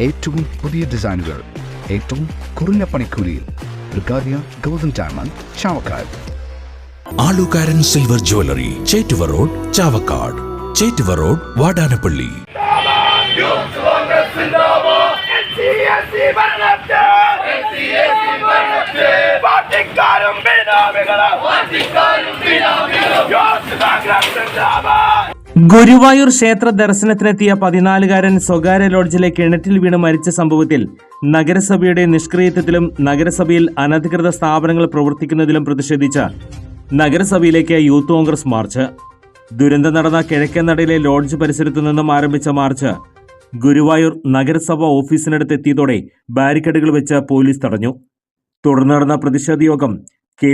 ഏറ്റവും പുതിയ ഡിസൈനുകൾ ഏറ്റവും കുറഞ്ഞ പണിക്കൂലിയിൽ ബ്രിഗാദിയ golden diamond Chavakkad. Alukkaran silver jewellery Chettuva road Chavakkad. Chettuva road Vadanappally. പാർട്ടിക്കാരും ബിനാമികളും യോസ് കോൺഗ്രസ് സിന്ദാബാദ് ഗുരുവായൂർ ക്ഷേത്ര ദർശനത്തിനെത്തിയ പതിനാലുകാരൻ സ്വകാര്യ ലോഡ്ജിലെ കിണറ്റിൽ വീണ് മരിച്ച സംഭവത്തിൽ നഗരസഭയുടെ നിഷ്ക്രിയത്വത്തിലും നഗരസഭയിൽ അനധികൃത സ്ഥാപനങ്ങൾ പ്രവർത്തിക്കുന്നതിലും പ്രതിഷേധിച്ച നഗരസഭയിലേക്ക് യൂത്ത് കോൺഗ്രസ് മാർച്ച്. ദുരന്തം നടന്ന കിഴക്കേനടയിലെ ലോഡ്ജ് പരിസരത്തു നിന്നും ആരംഭിച്ച മാർച്ച് ഗുരുവായൂർ നഗരസഭ ഓഫീസിനടുത്ത് എത്തിയതോടെ ബാരിക്കേഡുകൾ വെച്ച് പോലീസ് തടഞ്ഞു. തുടർന്ന് നടന്ന പ്രതിഷേധ യോഗം കെ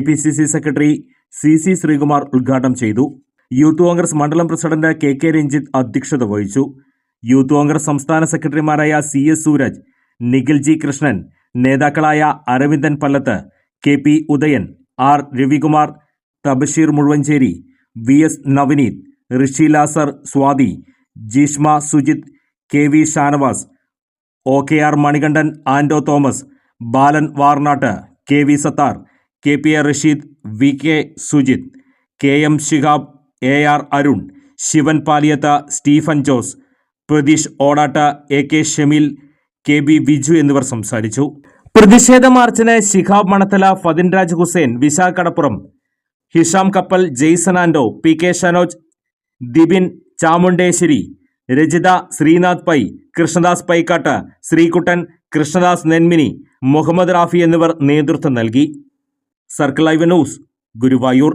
സെക്രട്ടറി സി ശ്രീകുമാർ ഉദ്ഘാടനം ചെയ്തു. യൂത്ത് കോൺഗ്രസ് മണ്ഡലം പ്രസിഡന്റ് കെ കെ രഞ്ജിത്ത് അധ്യക്ഷത വഹിച്ചു. യൂത്ത് കോൺഗ്രസ് സംസ്ഥാന സെക്രട്ടറിമാരായ C S Sooraj Nikhil G Krishnan നേതാക്കളായ Aravindan Pallath K P Udayan R Ravikumar Thabsheer Muzhuvancheri V S Navaneeth Rishi Lazar Swathi Jeeshma Sujith K V Shanavas O K R Manikandan Ando Thomas Balan Varnatt K V Sathar K P A Rasheed V K Sujith K M Shihab A R Arun Shivan Paliyath Stephen Jose Pratheesh Odatt A K Shameel K B Biju എന്നിവർ സംസാരിച്ചു. പ്രതിഷേധ മാർച്ചിന് ശിഹാബ് മണത്തല ഫതിൻ രാജ് ഹുസൈൻ വിശാഖടപ്പുറം ഹിഷാം കപ്പൽ ജെയ്സൺ ആൻഡോ P K Shanoj Dibin Chamundeswari Rajitha Sreenath Pai Krishnadas Paikkatt Sreekuttan Krishnadas Nenmini Muhammad Rafi എന്നിവർ നേതൃത്വം നൽകി. Circle live news Guruvayur.